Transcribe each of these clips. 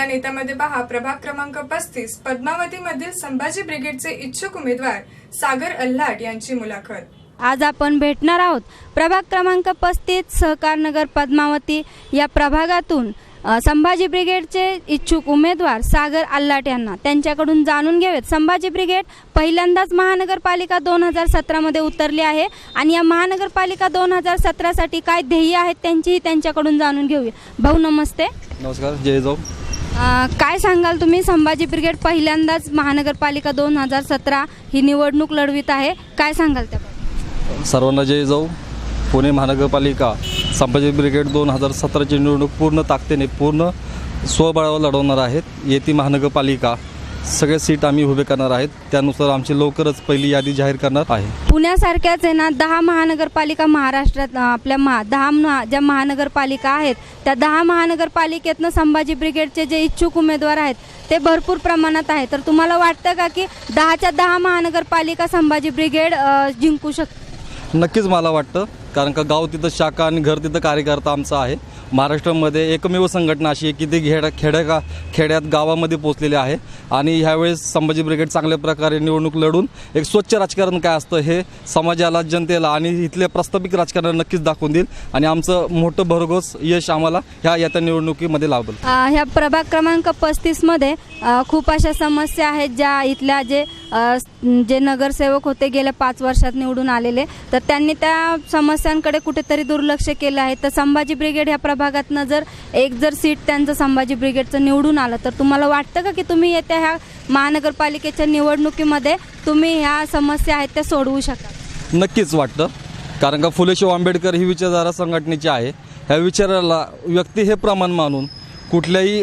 आपल्या नेत्यामध्ये पहा प्रभाग क्रमांक पस्तीस पद्मावती मधील संभाजी ब्रिगेडचे इच्छुक उमेदवार सागर अल्हाट यांची मुलाखत. आज आपण भेटणार आहोत प्रभाग क्रमांक पस्तीस सहकार नगर पद्मावती. या प्रभागातून संभाजी ब्रिगेडचे इच्छुक उमेदवार सागर आल्लाट यांना त्यांच्याकडून जाणून घेऊयात. संभाजी ब्रिगेड पहिल्यांदाच महानगरपालिका दोन हजार सतरामध्ये उतरली आहे आणि या महानगरपालिका दोन हजार सतरासाठी काय ध्येय आहेत त्यांचीही त्यांच्याकडून जाणून घेऊया. भाऊ नमस्ते. नमस्कार जय जाऊ काय सांगाल तुम्ही? संभाजी ब्रिगेड पहिल्यांदाच महानगरपालिका दोन हजार सतरा ही निवडणूक लढवित आहे. काय सांगाल त्या सर्वांना जय जाऊ. पुणे महानगरपालिका संभाजी ब्रिगेड दोन हजार सतराची निवडणूक पूर्ण ताकदीने पूर्ण स्वबळावर लढवणार आहेत. येती महानगरपालिका. सगळे सीट आम्ही उभे करणार आहेत. त्यानुसार आमची लवकरच पहिली यादी जाहीर करणार आहे. पुण्यासारख्याच आहे ना दहा महानगरपालिका महाराष्ट्रात अं, आपल्या महा दहा महा- ज्या महानगरपालिका आहेत त्या दहा महानगरपालिकेतनं संभाजी ब्रिगेडचे जे इच्छुक उमेदवार आहेत ते भरपूर प्रमाणात आहेत. तर तुम्हाला वाटतं का की दहाच्या दहा महानगरपालिका संभाजी ब्रिगेड अं, जिंकू शकते नक्कीच मला वाटतं. कारण का गाव तिथं शाखा आणि घर तिथं कार्यकर्ता आमचा आहे. महाराष्ट्रामध्ये एकमेव संघटना अशी आहे की ती खेड्या खेड्या खेड्यात गावामध्ये पोचलेली आहे. आणि ह्यावेळेस संभाजी ब्रिगेड चांगल्या प्रकारे निवडणूक लढून एक स्वच्छ राजकारण काय असतं हे समाजाला जनतेला आणि इथल्या प्रस्ताविक राजकारण नक्कीच दाखवून देईल. आणि आमचं मोठं भरघोस यश आम्हाला ह्या येत्या निवडणुकीमध्ये लाभेल. ह्या प्रभाग क्रमांक पस्तीसमध्ये खूप अशा समस्या आहेत ज्या इथल्या जे जे नगरसेवक होते गेल्या पाच वर्षात निवडून आलेले तर त्यांनी त्या समस्यांकडे कुठेतरी दुर्लक्ष केलं आहे. तर संभाजी ब्रिगेड ह्या प्रभागातनं जर एक जर सीट त्यांचं संभाजी ब्रिगेडचं निवडून आलं तर तुम्हाला वाटतं का की तुम्ही येत्या ह्या महानगरपालिकेच्या निवडणुकीमध्ये तुम्ही ह्या समस्या आहेत त्या सोडवू शकाल? नक्कीच वाटतं. कारण का फुले आंबेडकर ही विचारधारा संघटनेची आहे. ह्या विचाराला व्यक्ती हे प्रमाण मानून कुठल्याही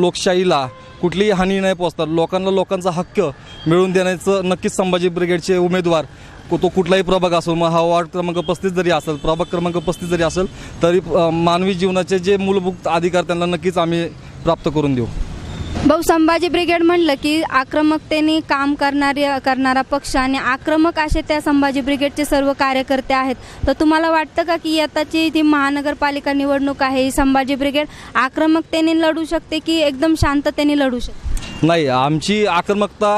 लोकशाहीला कुठलीही हानी नाही पोचतात लोकांना लोकांचा हक्क मिळवून देण्याचं नक्कीच संभाजी ब्रिगेडचे उमेदवार तो कुठलाही प्रभाग असो मग हा वार्ड क्रमांक पस्तीस जरी असेल प्रभाग क्रमांक पस्तीस जरी असेल तरी मानवी जीवनाचे जे मूलभूत अधिकार त्यांना नक्कीच आम्ही प्राप्त करून देऊ. भाऊ संभाजी ब्रिगेड म्हणलं की आक्रमकतेने काम करणारे करणारा पक्ष आणि आक्रमक असे त्या संभाजी ब्रिगेडचे सर्व कार्यकर्ते आहेत. तर तुम्हाला वाटतं का की आताची जी महानगरपालिका निवडणूक आहे ही संभाजी ब्रिगेड आक्रमकतेने लढू शकते की एकदम शांततेने लढू शकते? नाही आमची आक्रमकता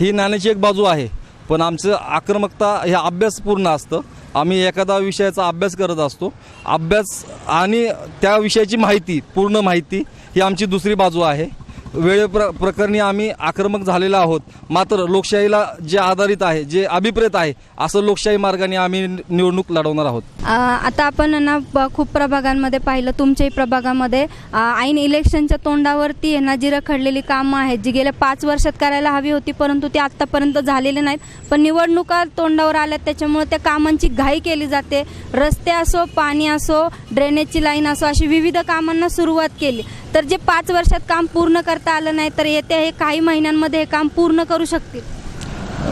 ही नाण्याची एक बाजू आहे पण आमचं आक्रमकता हे अभ्यासपूर्ण असतं. आम्ही एखादा विषयाचा अभ्यास करत असतो. अभ्यास आणि त्या विषयाची माहिती पूर्ण माहिती ही आमची दुसरी बाजू आहे. वेळे प्र प्रकरणी आम्ही आक्रमक झालेलो आहोत. मात्र लोकशाहीला जे आधारित आहे जे अभिप्रेत आहे असं लोकशाही मार्गाने आम्ही निवडणूक लढवणार आहोत. आता आपण ना खूप प्रभागांमध्ये पाहिलं तुमच्याही प्रभागामध्ये ऐन इलेक्शनच्या तोंडावरती ना जी रखडलेली कामं आहेत जी गेल्या पाच वर्षात करायला हवी होती परंतु ती आत्तापर्यंत झालेली नाहीत. पण निवडणुका तोंडावर आल्यात त्याच्यामुळे त्या कामांची घाई केली जाते. रस्ते असो पाणी असो ड्रेनेजची लाईन असो अशी विविध कामांना सुरुवात केली. तर जे पाच वर्षात काम पूर्ण करता आलं नाही तर येत्या हे काही महिन्यांमध्ये हे काम पूर्ण करू शकतील.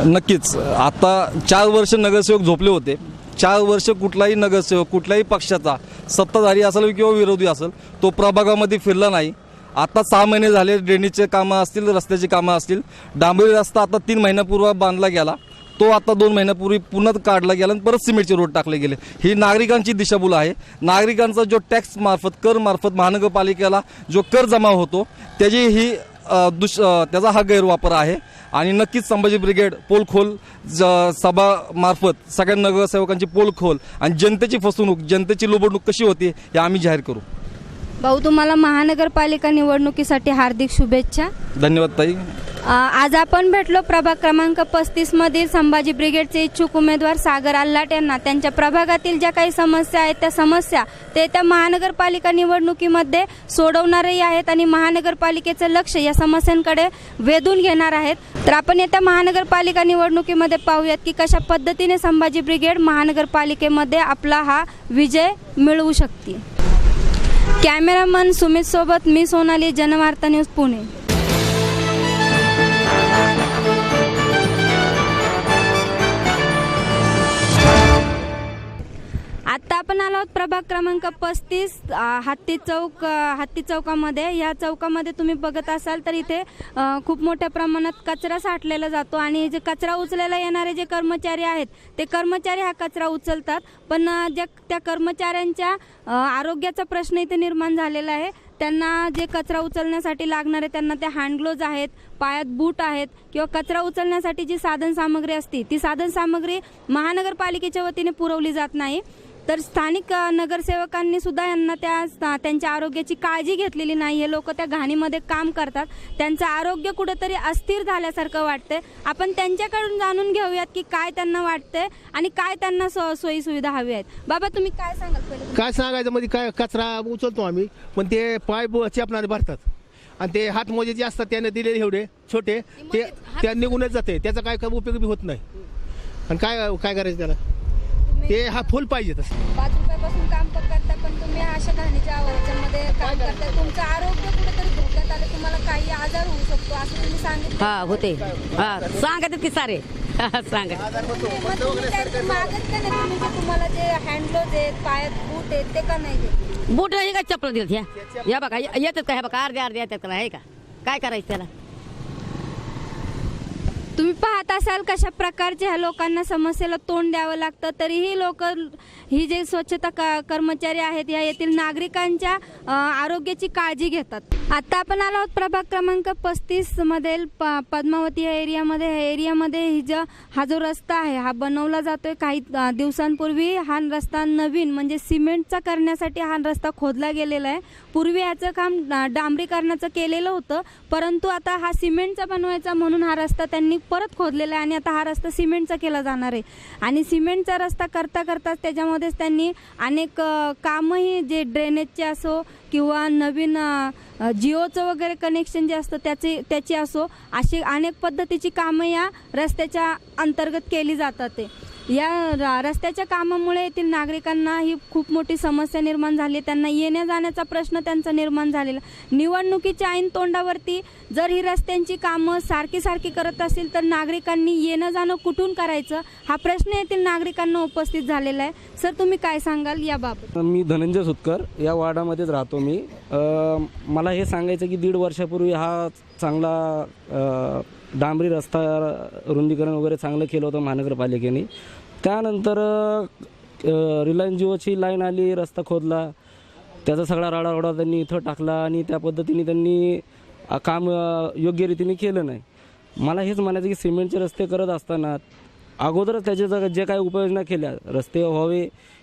नक्कीच. आता चार वर्ष नगरसेवक झोपले होते. चार वर्ष कुठलाही नगरसेवक कुठल्याही पक्षाचा सत्ताधारी असेल किंवा विरोधी असेल तो प्रभागामध्ये फिरला नाही. आता सहा महिने झाले ड्रेनेजचे कामं असतील रस्त्याची कामं असतील. डांबरी रस्ता आता तीन महिन्यापूर्वी बांधला गेला. तो आता दोन महिन्यापूर्वी पुन्हा काढला गेला आणि परत सिमेंटचे रोड टाकले गेले. ही नागरिकांची दिशाभूल आहे. नागरिकांचा जो टॅक्स मार्फत कर मार्फत महानगरपालिकेला जो कर जमा होतो त्याची ही दुष त्याचा हा गैरवापर आहे. आणि नक्कीच संभाजी ब्रिगेड पोलखोल ज सभा मार्फत सगळ्या नगरसेवकांची पोलखोल आणि जनतेची फसवणूक जनतेची लुबडणूक कशी होती हे आम्ही जाहीर करू. भाऊ तुम्हाला महानगरपालिका निवडणुकीसाठी हार्दिक शुभेच्छा. धन्यवाद ताई. आज आपण भेटलो प्रभाग क्रमांक पस्तीस मधील संभाजी ब्रिगेडचे इच्छुक उमेदवार सागर आल्लाट यांना. त्यांच्या प्रभागातील ज्या काही समस्या आहेत त्या समस्या ते त्या महानगरपालिका निवडणुकीमध्ये सोडवणारही आहेत आणि महानगरपालिकेचं लक्ष या समस्यांकडे वेधून घेणार आहेत. तर आपण येत्या महानगरपालिका निवडणुकीमध्ये पाहूयात की कशा पद्धतीने संभाजी ब्रिगेड महानगरपालिकेमध्ये आपला हा विजय मिळवू शकते कॅमेरामन सुमित सोबत मी सोनाली जनवार्ता न्यूज पुणे. आपण आलो आहोत प्रभाग क्रमांक पस्तीस हत्ती चौक हत्ती चौकामध्ये. या चौकामध्ये तुम्ही बघत असाल तर इथे खूप मोठ्या प्रमाणात कचरा साठलेला जातो आणि जे कचरा उचलायला येणारे जे कर्मचारी आहेत ते कर्मचारी हा कचरा उचलतात. पण ज्या त्या कर्मचाऱ्यांच्या आरोग्याचा प्रश्न इथे निर्माण झालेला आहे. त्यांना जे कचरा उचलण्यासाठी लागणारे त्यांना ते हँडग्लोज आहेत पायात बूट आहेत किंवा कचरा उचलण्यासाठी जी साधन सामग्री असते ती साधन सामग्री महानगरपालिकेच्या वतीने पुरवली जात नाही. तर स्थानिक नगरसेवकांनी सुद्धा यांना त्या त्यांच्या आरोग्याची काळजी घेतलेली नाही. हे लोक त्या घाणीमध्ये काम करतात. त्यांचं आरोग्य कुठेतरी अस्थिर झाल्यासारखं वाटतंय. आपण त्यांच्याकडून जाणून घेऊयात की काय त्यांना वाटतंय आणि काय त्यांना सोयी सुविधा हवी आहेत. बाबा तुम्ही काय सांगाल काय सांगायचं मध्ये काय कचरा उचलतो आम्ही पण ते पाय चेपणारे भरतात. आणि ते हात मोजे जे असतात त्याने दिलेले एवढे छोटे ते त्या निघूनच जाते. त्याचा काय काय उपयोग बी होत नाही. आणि काय काय करायचं त्याला? ते हा फुल पाहिजे तसं. पाच रुपयापासून काम प- करता पण तुम्ही अशा घाणीच्या ह्याच्यामध्ये काम करताय तुमचं आरोग्य कुठेतरी धोक्यात आलं तुम्हाला काही आजार होऊ शकतो असं तुम्ही सांगितलं. हा होते. हा सांगत की सारे. सांगा मग तुम्ही मागत का नाही तुम्ही जे तुम्हाला जे हँडग्लोज आहेत पायात बूट आहेत ते का नाही? बूट हे का चप्पल दिल ह्या? या बघा ये- येतात का? हे बघा अर्धे अर्धे येतात का? हे का? काय करायचं त्याला? तुम्ही पाहत असाल कशा प्रकारच्या ह्या लोकांना समस्येला तोंड द्यावं लागतं तरीही लोक ही जे स्वच्छता क- कर्मचारी आहेत या येथील नागरिकांच्या आरोग्याची काळजी घेतात. आता आपण आलो आहोत प्रभाग क्रमांक पस्तीसमधील प- पद्मावती या एरियामध्ये. ह्या एरियामध्ये ही जो हा जो रस्ता आहे हा बनवला जातोय. काही दिवसांपूर्वी हा रस्ता नवीन म्हणजे सिमेंटचा करण्यासाठी हा रस्ता खोदला गेलेला आहे. पूर्वी याचं काम डांबरीकरणाचं केलेलं होतं परंतु आता हा सिमेंटचा बनवायचा म्हणून हा रस्ता त्यांनी परत खोदलेला आहे आणि आता हा रस्ता सिमेंटचा केला जाणार आहे. आणि सिमेंटचा रस्ता करता करताच त्याच्यामध्येच त्यांनी अनेक कामंही कामही जे ड्रेनेजचे असो किंवा नवीन जिओचं वगैरे कनेक्शन जे असतं त्याचे त्याची असो अशी अनेक पद्धतीची कामं या रस्त्याच्या अंतर्गत केली जातात ते. या रस्त्याच्या कामामुळे येथील नागरिकांना ही खूप मोठी समस्या निर्माण झाली त्यांना येण्या जाण्याचा प्रश्न त्यांचा निर्माण झालेला. निवडणुकीच्या ऐन तोंडावरती जर ही रस्त्यांची कामं सारखी सारखी करत असेल तर नागरिकांनी येणं जाणं कुठून करायचं? हा प्रश्न येथील नागरिकांना उपस्थित झालेला आहे. सर तुम्ही काय सांगाल याबाबत? मी धनंजय सुतकर या वार्डामध्येच राहतो मी. मला हे सांगायचं की दीड वर्षापूर्वी हा चांगला डांबरी रस्ता रुंदीकरण वगैरे चांगलं केलं होतं महानगरपालिकेने. त्यानंतर रिलायन्स जिओची लाईन आली रस्ता खोदला. त्याचा सगळा राडारोडा त्यांनी इथं टाकला आणि त्या पद्धतीने त्यांनी काम योग्य रीतीने केलं नाही. मला हेच म्हणायचं की सिमेंटचे रस्ते करत असताना अगोदरच त्याच्या जग जे काही उपाययोजना केल्या रस्ते व्हावे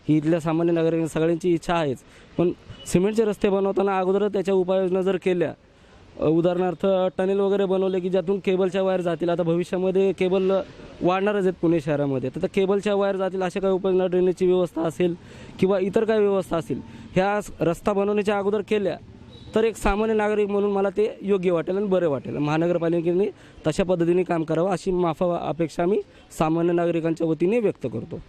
ही इथल्या सामान्य नागरिकांची सगळ्यांची इच्छा आहेच. पण सिमेंटचे रस्ते बनवताना अगोदरच त्याच्या उपाययोजना जर केल्या उदाहरणार्थ टनेल वगैरे बनवले की ज्यातून केबलच्या वायर जातील. आता भविष्यामध्ये केबल वाढणारच आहेत पुणे शहरामध्ये. तर केबलच्या वायर जातील अशा काही उपाययोजना ड्रेनेजची व्यवस्था असेल किंवा इतर काही व्यवस्था असेल ह्या रस्ता बनवण्याच्या अगोदर केल्या तर एक सामान्य नागरिक म्हणून मला ते योग्य वाटेल आणि बरं वाटेल. महानगरपालिकेने तशा पद्धतीने काम करावं अशी माफा अपेक्षा मी सामान्य नागरिकांच्या वतीने व्यक्त करतो.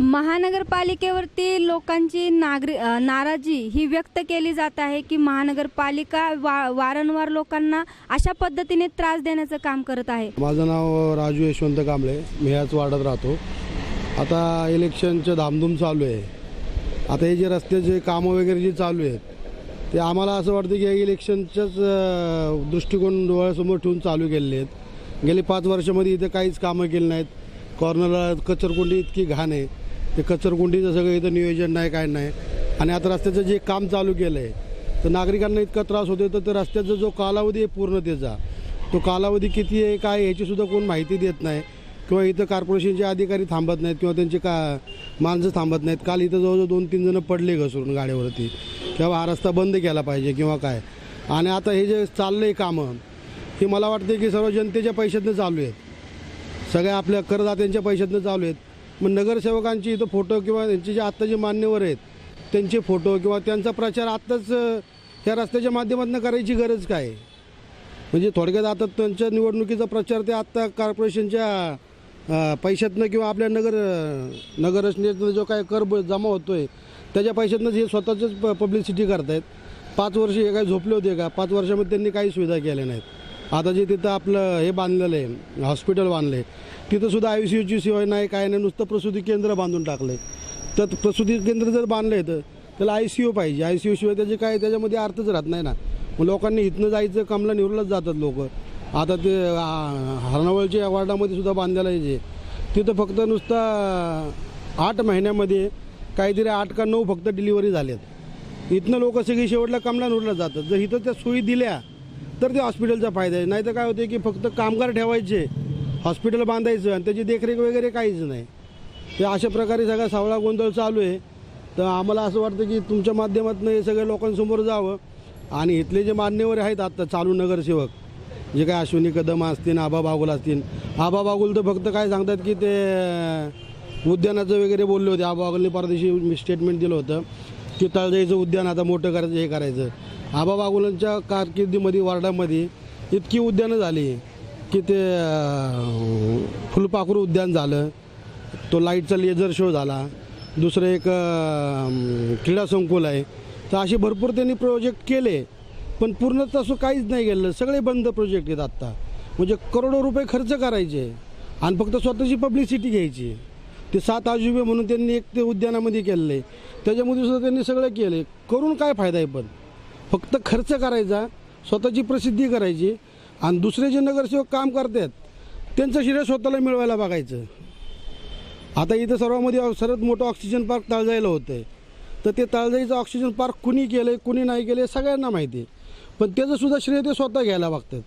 महानगरपालिकेवरती लोकांची नागरी नाराजी ही व्यक्त केली जात आहे की महानगरपालिका वा वारंवार लोकांना अशा पद्धतीने त्रास देण्याचं काम करत आहे. माझं नाव राजू यशवंत कांबळे. मी याच वाढत राहतो. आता इलेक्शनचं धामधूम चालू आहे. आता हे जे रस्त्याचे कामं वगैरे जे चालू आहेत ते आम्हाला असं वाटतं की इलेक्शनच्याच दृष्टिकोन डोळ्यासमोर ठेवून चालू केलेले आहेत. गेली पाच वर्षामध्ये इथं काहीच कामं केली नाहीत. कॉर्नरला कचरकुंडी इतकी घाण आहे. ते कचरकुंडीचं सगळं इथं नियोजन नाही काय नाही. आणि आता रस्त्याचं जे काम चालू केलं आहे तर नागरिकांना इतका त्रास होतो तर रस्त्याचा जो कालावधी आहे पूर्णतेचा तो कालावधी किती आहे काय ह्याचीसुद्धा कोण माहिती देत नाही. किंवा इथं कॉर्पोरेशनचे अधिकारी थांबत नाहीत किंवा त्यांचे का माणसं थांबत नाहीत. काल इथं जवळजवळ दोन तीन जणं पडले घसरून गाड्यावरती. किंवा हा रस्ता बंद केला पाहिजे किंवा काय. आणि आता हे जे चाललं आहे कामं हे मला वाटते की सर्व जनतेच्या पैशातनं चालू आहेत. सगळ्या आपल्या करदात्यांच्या पैशातनं चालू आहेत. मग नगरसेवकांची इथं फोटो किंवा त्यांचे जे आत्ता जे मान्यवर आहेत त्यांचे फोटो किंवा त्यांचा प्रचार आत्ताच अं, ह्या रस्त्याच्या माध्यमातून करायची गरज काय म्हणजे थोडक्यात आता त्यांच्या निवडणुकीचा प्रचार ते आत्ता कॉर्पोरेशनच्या पैशातनं किंवा आपल्या नगर नगररचनेतनं नगर जो काय कर ब- जमा होतो आहे त्याच्या पैशातनंच हे स्वतःचंच प पब्लिसिटी करतायत. पाच वर्ष हे काय झोपले होते का? पाच वर्षामध्ये त्यांनी काही सुविधा केल्या नाहीत. आता जे तिथं आपलं हे बांधलेलं आहे हॉस्पिटल बांधलं आहे तिथं सुद्धा आय सी यूची सोय नाही काय नाही नुसतं प्रसूती केंद्र बांधून टाकलं आहे तर प्रसूती केंद्र जर बांधलं आहे तर त्याला आय सी यू पाहिजे. आय सी यू शिवाय त्याचे काय त्याच्यामध्ये अर्थच राहत नाही ना. मग लोकांनी इथनं जायचं कमला निवडलंच जातात लोक. आता ते हरणावळच्या वार्डामध्ये सुद्धा बांधायला आहे जे. तिथं फक्त नुसतं आठ महिन्यामध्ये काहीतरी आठ का नऊ फक्त डिलिव्हरी झाल्यात इथनं लोक सगळी शेवटला कमला निवडलं जातात. जर इथं त्या सोयी दिल्या तर ते हॉस्पिटलचा फायदा आहे. नाही तर काय होते की फक्त कामगार ठेवायचे हॉस्पिटल बांधायचं आणि त्याची देखरेख वगैरे काहीच नाही. ते अशा प्रकारे सगळा सावळा गोंधळ चालू आहे. तर आम्हाला असं वाटतं की तुमच्या माध्यमातून हे सगळ्या लोकांसमोर जावं. आणि इथले जे मान्यवर आहेत आत्ता चालू नगरसेवक जे काय अश्विनी कदम असतील आबा बागुल असतील. आबा बागुल तर फक्त काय सांगतात की ते उद्यानाचं वगैरे बोलले होते. आबा बागुलने परदेशी स्टेटमेंट दिलं होतं. की तळजाईचं उद्यान आता मोठं करायचं हे करायचं. आबा बागुलांच्या कारकिर्दीमध्ये वार्डामध्ये इतकी उद्यानं झाली की ते फुलपाखरू उद्यान झालं. तो लाईटचा लेझर शो झाला. दुसरं एक क्रीडा संकुल आहे. तर असे भरपूर त्यांनी प्रोजेक्ट केले. पण पूर्ण तसं काहीच नाही गेलं सगळे बंद प्रोजेक्ट आहेत आत्ता. म्हणजे करोडो रुपये खर्च करायचे. आणि फक्त स्वतःची पब्लिसिटी घ्यायची. ते सात आजुबे म्हणून त्यांनी एक ते उद्यानामध्ये केलेलं आहे. त्याच्यामध्ये सुद्धा त्यांनी सगळं केलं करून काय फायदा आहे पण? फक्त खर्च करायचा स्वतःची प्रसिद्धी करायची आणि दुसरे जे नगरसेवक काम करतात त्यांचं श्रेय स्वतःला मिळवायला बघायचं. आता इथं सर्वामध्ये सर्वात मोठं ऑक्सिजन पार्क तळजाईला होतं आहे तर ते तळजाईचं ऑक्सिजन पार्क कुणी केलं आहे कुणी नाही केलं आहे सगळ्यांना माहिती आहे. पण त्याचंसुद्धा श्रेय ते स्वतः घ्यायला बघतात.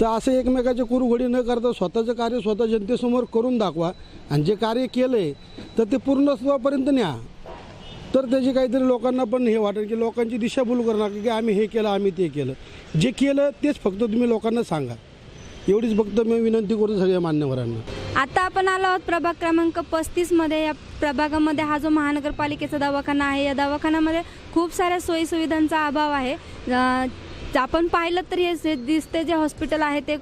तर असं एकमेकाच्या कुरुघडी न करता स्वतःचं कार्य स्वतः जनतेसमोर करून दाखवा. आणि जे कार्य केलं आहे तर ते पूर्णत्वापर्यंत न्या. तर त्याची काहीतरी लोकांना पण हे वाटेल की लोकांची दिशाभूल करणार की आम्ही हे केलं आम्ही ते केलं. जे केलं तेच फक्त तुम्ही लोकांना सांगा. एवढीच फक्त मी विनंती करतो सगळ्या मान्यवरांना. आता आपण आलो आहोत प्रभाग क्रमांक पस्तीसमध्ये या प्रभागामध्ये हा जो महानगरपालिकेचा दवाखाना आहे या दवाखान्यामध्ये खूप साऱ्या सोयीसुविधांचा अभाव आहे. आपण पाहिलं तर हे दिसते जे हॉस्पिटल आहे ते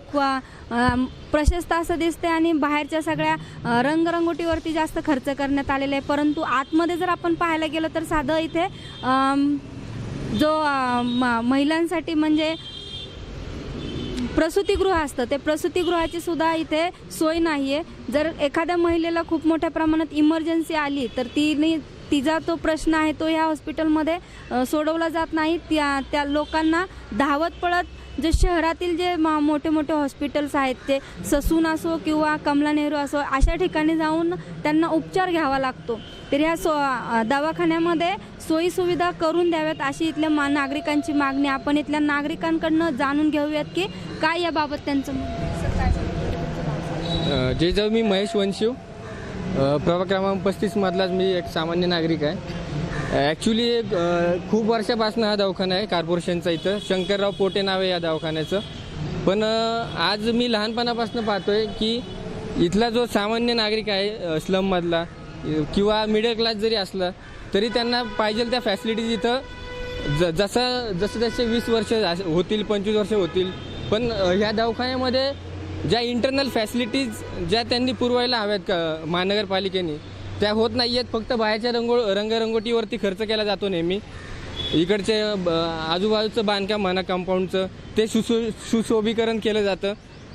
प्रशस्त असं दिसते आणि बाहेरच्या सगळ्या रंगरंगोटीवरती जास्त खर्च करण्यात आलेला आहे. परंतु आतमध्ये जर आपण पाहायला गेलो तर साधं इथे जो म- महिलांसाठी म्हणजे प्रसूतीगृह असतं. ते प्रसूतीगृहाची सुद्धा इथे सोय नाही आहे जर एखाद्या महिलेला खूप मोठ्या प्रमाणात इमर्जन्सी आली तर तिने तिचा तो प्रश्न आहे तो ह्या हॉस्पिटलमध्ये सोडवला जात नाही. त्या त्या लोकांना धावत पळत जे शहरातील जे मा- मोठे मोठे हॉस्पिटल्स आहेत ते ससून असो किंवा कमला नेहरू असो अशा ठिकाणी जाऊन त्यांना उपचार घ्यावा लागतो. तर ह्या सो दवाखान्यामध्ये सोयीसुविधा करून द्याव्यात अशी इथल्या मा नागरिकांची मागणी. आपण इथल्या नागरिकांकडनं जाणून घेऊयात की काय याबाबत त्यांचं म्हणणं जे जाऊ मी महेश वंशिव. प्रभाग क्रमांक पस्तीसमधलाच मी एक सामान्य नागरिक आहे. ॲक्च्युली खूप वर्षापासून हा दवाखाना आहे कार्पोरेशनचा इथं. शंकरराव पोटे नाव आहे या दवाखान्याचं. पण आज मी लहानपणापासून पाहतोय की इथला जो सामान्य नागरिक आहे स्लममधला किंवा मिडल क्लास जरी असला तरी त्यांना पाहिजे त्या फॅसिलिटीज इथं. ज जसं जसं जसे वीस वर्ष होतील पंचवीस वर्ष होतील. पण ह्या दवाखान्यामध्ये ज्या इंटरनल फॅसिलिटीज ज्या त्यांनी पुरवायला हव्यात का महानगरपालिकेने त्या होत नाही आहेत फक्त बाहेरच्या रंगो रंगरंगोटीवरती खर्च केला जातो नेहमी. इकडचे ब- आजूबाजूचं बांधकाम म्हणा कंपाऊंडचं ते सुशो सुशोभीकरण केलं जातं.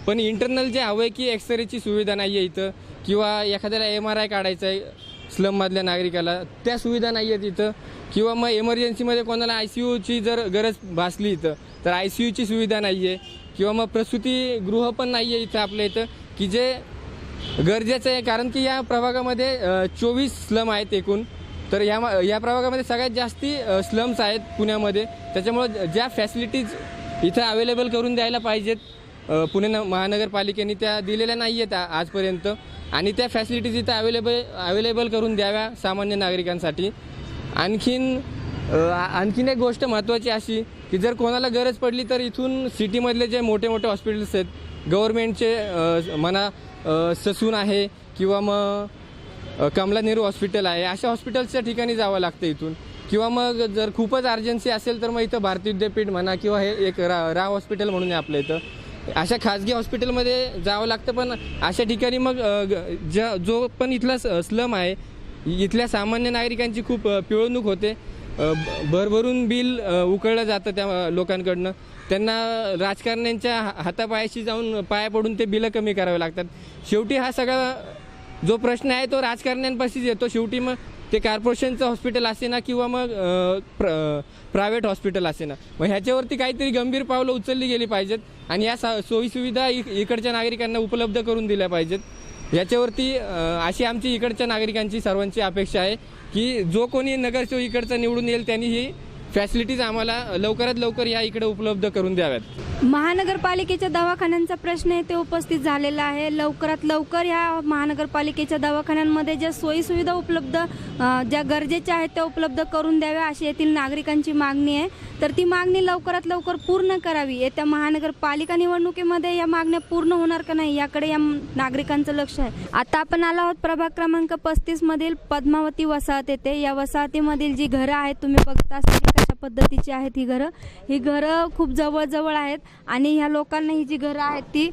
पण इंटरनल जे हवं आहे की एक्सरेची सुविधा नाही आहे इथं किंवा एखाद्याला एम आर आय काढायचं आहे स्लममधल्या नागरिकाला त्या सुविधा नाही आहेत इथं. किंवा मग एमर्जन्सीमध्ये कोणाला आय सी यूची जर गरज भासली इथं तर आय सी यूची सुविधा नाही आहे किंवा मग प्रसूतीगृह पण नाही आहे इथं आपल्या इथं की जे गरजेचं आहे. कारण की या प्रभागामध्ये चोवीस स्लम आहेत एकूण. तर या या प्रभागामध्ये सगळ्यात जास्ती स्लम्स आहेत पुण्यामध्ये. त्याच्यामुळं ज्या फॅसिलिटीज इथं अवेलेबल करून द्यायला पाहिजेत पुणे न- महानगरपालिकेने त्या दिलेल्या नाही आहेत आजपर्यंत. आणि त्या फॅसिलिटीज इथं अवेलेबल अवेलेबल करून द्याव्या सामान्य नागरिकांसाठी. आणखीन आणखीन एक गोष्ट महत्त्वाची अशी की जर कोणाला गरज पडली तर इथून सिटीमधले जे मोठे मोठे हॉस्पिटल्स आहेत गव्हर्मेंटचे म्हणा ससून आहे किंवा मग कमला नेहरू हॉस्पिटल आहे अशा हॉस्पिटल्सच्या ठिकाणी जावं लागतं इथून. किंवा मग जर खूपच अर्जन्सी असेल तर मग इथं भारती विद्यापीठ म्हणा किंवा हे एक रा राव हॉस्पिटल म्हणून आहे आपल्या इथं. अशा खाजगी हॉस्पिटलमध्ये जावं लागतं पण अशा ठिकाणी मग ज ज्या जो पण इथला स- स्लम आहे इथल्या सामान्य नागरिकांची खूप पिळवणूक होते. भरभरून बिल उकळलं जातं त्या लोकांकडनं. त्यांना राजकारण्यांच्या हा- हातापायाशी जाऊन पाया पडून ते बिलं कमी करावे लागतात. शेवटी हा सगळा जो प्रश्न आहे तो राजकारण्यांपाशीच येतो. शेवटी मग ते कॉर्पोरेशनचं हॉस्पिटल असे ना किंवा मग प्र प्रायव्हेट हॉस्पिटल असे ना मग ह्याच्यावरती काहीतरी गंभीर पावलं उचलली गेली पाहिजेत आणि या सा सोयीसुविधा इकडच्या नागरिकांना उपलब्ध करून दिल्या पाहिजेत. याच्यावरती अशी आमची इकडच्या नागरिकांची सर्वांची अपेक्षा आहे की जो कोणी नगरसेवक इकडचा निवडून येईल त्यांनी ही फॅसिलिटीज आम्हाला लवकरात लवकर या इकडे उपलब्ध करून द्याव्यात. महानगरपालिकेच्या दवाखान्यांचा प्रश्न येथे ते उपस्थित झालेला आहे. लवकरात लवकर ह्या महानगरपालिकेच्या दवाखान्यांमध्ये ज्या सोयीसुविधा उपलब्ध ज्या गरजेच्या आहेत त्या उपलब्ध करून द्याव्या अशी येथील नागरिकांची मागणी आहे. तर ती मागणी लवकरात लवकर पूर्ण करावी. येत्या महानगरपालिका निवडणुकीमध्ये या मागण्या पूर्ण होणार का नाही याकडे या नागरिकांचं लक्ष आहे. आता आपण आलो आहोत प्रभाग क्रमांक पस्तीस मधील पद्मावती वसाहत येथे या वसाहतीमधील जी घरं आहेत तुम्ही बघता पद्धतीची आहेत ही घरं. ही घरं खूप जवळजवळ आहेत आणि ह्या लोकांना ही जी घरं आहेत ती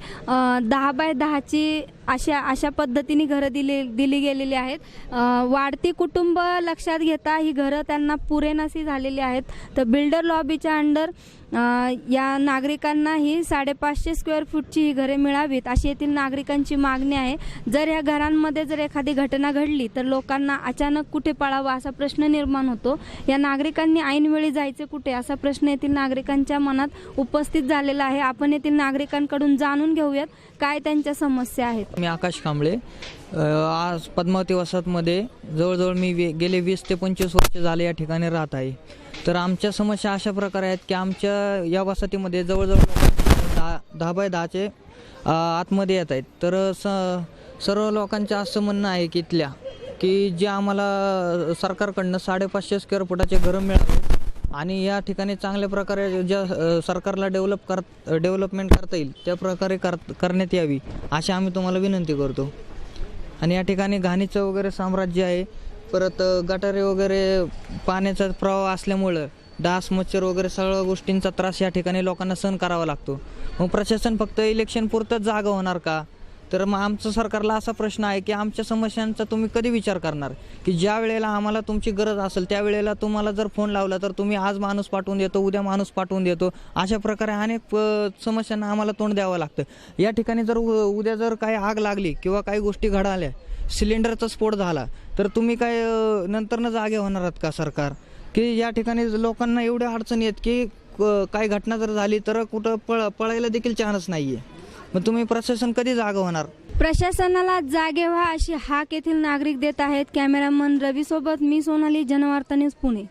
दहा बाय दहाची अशा अशा पद्धतीने घरं दिली दिली गेलेली आहेत. वाढती कुटुंब लक्षात घेता ही घरं त्यांना पुरेनाशी झालेली आहेत. तर बिल्डर लॉबीच्या अंडर या नागरिकांना ही साडेपाचशे स्क्वेअर फूटची ही घरे मिळावीत अशी येथील नागरिकांची मागणी आहे. जर या घरांमध्ये जर एखादी घटना घडली तर लोकांना अचानक कुठे पळावं असा प्रश्न निर्माण होतो. या नागरिकांनी ऐनवेळी जायचे कुठे असा प्रश्न येथील नागरिकांच्या मनात उपस्थित झालेला आहे. आपण येथील नागरिकांकडून जाणून घेऊयात काय त्यांच्या समस्या आहेत. मी आकाश कांबळे आज पद्मावती वसाहतमध्ये जवळजवळ मी वे गेले वीस ते पंचवीस वर्ष झाले या ठिकाणी राहत आहे. तर आमच्या समस्या अशा प्रकारे आहेत की आमच्या या वसाहतीमध्ये जवळजवळ दहा दहा बाय दहाचे आतमध्ये येत आहेत. तर स सर्व लोकांचं असं म्हणणं आहे की इथल्या की जे आम्हाला सरकारकडनं साडेपाचशे स्क्वेअर फुटाचे घरं मिळाले आणि या ठिकाणी चांगल्या प्रकारे ज्या सरकारला डेव्हलप कर डेव्हलपमेंट करता येईल त्या प्रकारे कर करण्यात यावी अशी आम्ही तुम्हाला विनंती करतो. आणि या ठिकाणी घाणीचं वगैरे साम्राज्य आहे. परत गटारे वगैरे पाण्याचा प्रवाह असल्यामुळं डास मच्छर वगैरे सगळ्या गोष्टींचा त्रास या ठिकाणी लोकांना सहन करावा लागतो. मग प्रशासन फक्त इलेक्शन पुरतंच जागा होणार का? तर मग आमचं सरकारला असा प्रश्न आहे की आमच्या समस्यांचा तुम्ही कधी विचार करणार? की ज्या वेळेला आम्हाला तुमची गरज असेल त्यावेळेला तुम्हाला जर फोन लावला तर तुम्ही आज माणूस पाठवून देतो उद्या माणूस पाठवून देतो. अशा प्रकारे अनेक समस्यांना आम्हाला तोंड द्यावं लागतं. या ठिकाणी जर उ- उद्या जर काही आग लागली किंवा काही गोष्टी घडाल्या सिलेंडरचा स्फोट झाला तर तुम्ही काय नंतरनं जागे होणार आहात का सरकार? की या ठिकाणी लोकांना एवढ्या अडचणी आहेत की काही घटना जर झाली तर कुठं पळ पळायला देखील चान्स नाही आहे मग तुम्ही प्रशासन कधी जागा होणार? प्रशासनाला जागे व्हा अशी हाक येथील नागरिक देत आहेत. कॅमेरामन रवी सोबत मी सोनाली जनवार्ता न्यूज पुणे.